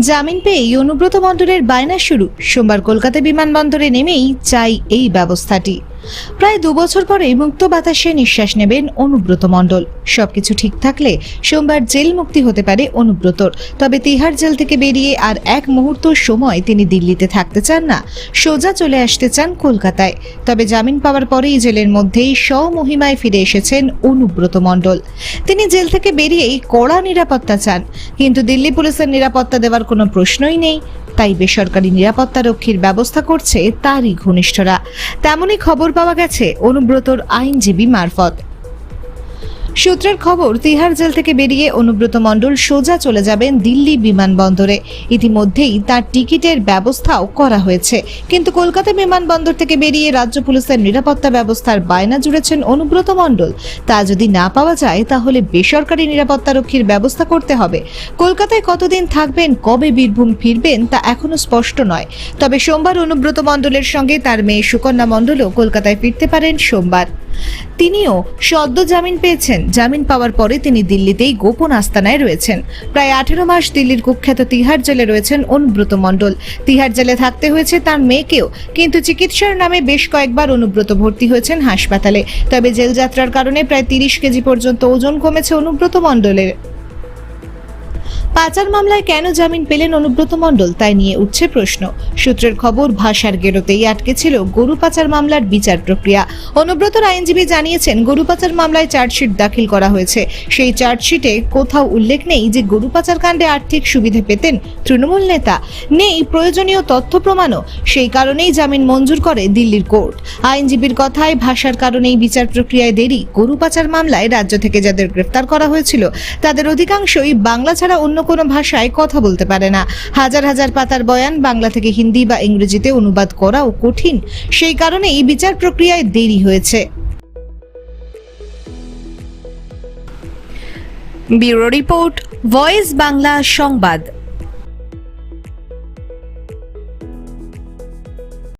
জামিন পেয়েই অনুব্রত মণ্ডলের বায়না শুরু। সোমবার কলকাতা বিমানবন্দরে নেমেই চাই এই ব্যবস্থাটি। প্রায় দু বছর পরে মুক্ত বাতাসে নিঃশ্বাস নেবেন অনুব্রত মণ্ডল। সবকিছু ঠিক থাকলে সোমবার জেল মুক্তি হতে পারে অনুব্রতর। তবে তিহার জেল থেকে বেরিয়ে আর এক মুহূর্ত সময় তিনি দিল্লিতে থাকতে চান না, সোজা চলে আসতে চান কলকাতায়। তবে জামিন পাওয়ার পরেই জেলের মধ্যেই স্বমহিমায় ফিরে এসেছেন অনুব্রত মণ্ডল। তিনি জেল থেকে বেরিয়েই কড়া নিরাপত্তা চান, কিন্তু দিল্লি পুলিশের নিরাপত্তা দেওয়ার কোনো প্রশ্নই নেই। তাই বেসরকারি নিরাপত্তা রক্ষীর ব্যবস্থা করছে তারই ঘনিষ্ঠরা। তেমনই খবর পাওয়া গেছে। অনুব্রতর আইনজীবী মারফত। সূত্রের খবর, তিহার জেল থেকে বেরিয়ে অনুব্রত মণ্ডল সোজা চলে যাবেন দিল্লি বিমানবন্দরে। ইতিমধ্যেই তার টিকিটের ব্যবস্থাও করা হয়েছে। কিন্তু কলকাতা বিমানবন্দর থেকে বেরিয়ে রাজ্য পুলিশের নিরাপত্তা ব্যবস্থার বায়না জুড়েছেন অনুব্রত মণ্ডল। তা যদি না পাওয়া যায়, তাহলে বেসরকারি নিরাপত্তা রক্ষীর ব্যবস্থা করতে হবে। কলকাতায় কতদিন থাকবেন, কবে বীরভূম ফিরবেন, তা এখনও স্পষ্ট নয়। তবে সোমবার অনুব্রত মণ্ডলের সঙ্গে তার মেয়ে সুকন্যা মণ্ডলও কলকাতায় ফিরতে পারেন সোমবার। তিনিও সদ্য জামিন পেয়েছেন। জামিন পাওয়ার পরে তিনি দিল্লিতেই গোপন আস্তানায় রয়েছেন। প্রায় আঠেরো মাস দিল্লির কুখ্যাত তিহার জেলে রয়েছেন অনুব্রত মণ্ডল। তিহার জেলে থাকতে হয়েছে তার মেয়েকেও, কিন্তু চিকিৎসার নামে বেশ কয়েকবার অনুব্রত ভর্তি হয়েছেন হাসপাতালে। তবে জেলযাত্রার কারণে প্রায় তিরিশ কেজি পর্যন্ত ওজন কমেছে অনুব্রত মণ্ডলের। পাচার মামলায় কেন জামিন পেলেন অনুব্রত মণ্ডল তাই নিয়ে উঠছে প্রশ্ন। সূত্রের খবর, ভাষার গেরোতেই আটকে ছিল গরু পাচার মামলার বিচার প্রক্রিয়া। অনুব্রতর আইনজীবী জানিয়েছেন, গরু পাচার মামলায় চার্জশিট দাখিল করা হয়েছে। সেই চার্জশিটে কোথাও উল্লেখ নেই যে গরু পাচার কাণ্ডে আর্থিক সুবিধে পেতেন তৃণমূল নেতা। নেই প্রয়োজনীয় তথ্য প্রমাণও। সেই কারণেই জামিন মঞ্জুর করে দিল্লির কোর্ট। আইনজীবীর কথায়, ভাষার কারণেই বিচার প্রক্রিয়ায় দেরি। গরু পাচার মামলায় রাজ্য থেকে যাদের গ্রেফতার করা হয়েছিল, তাদের অধিকাংশই বাংলা ছাড়া অন্য কোনো ভাষায় কথা বলতে পারে না। হাজার হাজার পাতার বয়ান বাংলা থেকে হিন্দি বা ইংরেজিতে অনুবাদ করাও কঠিন। সেই কারণে এই বিচার প্রক্রিয়ায় দেরি হয়েছে। ব্যুরো রিপোর্ট, ভয়েস বাংলা সংবাদ।